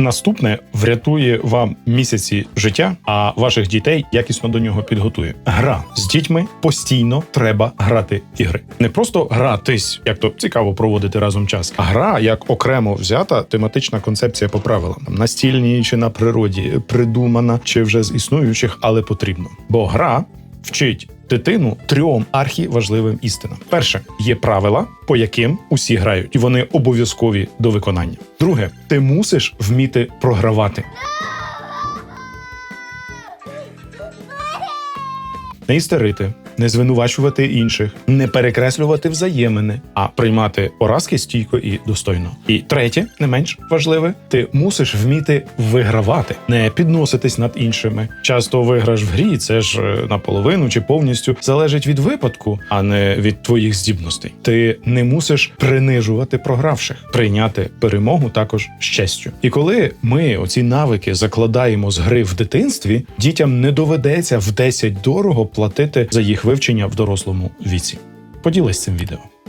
Наступне врятує вам місяці життя, а ваших дітей якісно до нього підготує. Гра з дітьми постійно треба грати в ігри. Не просто гратись, як то цікаво проводити разом час, а гра як окремо взята тематична концепція по правилам Там настільній чи на природі, придумана чи вже з існуючих, але потрібно. Бо гра вчить дитину трьом архіважливим істинам. Перше є правила, по яким усі грають, і вони обов'язкові до виконання. Друге, ти мусиш вміти програвати. Не істерити, не звинувачувати інших, не перекреслювати взаємини, а приймати поразки стійко і достойно. І третє, не менш важливе, ти мусиш вміти вигравати, не підноситись над іншими. Часто виграш в грі, це ж е, наполовину чи повністю залежить від випадку, а не від твоїх здібностей. Ти не мусиш принижувати програвших, прийняти перемогу також з честю. І коли ми оці навики закладаємо з гри в дитинстві, дітям не доведеться в 10 дорого платити за їх вивчення в дорослому віці. Поділись цим відео.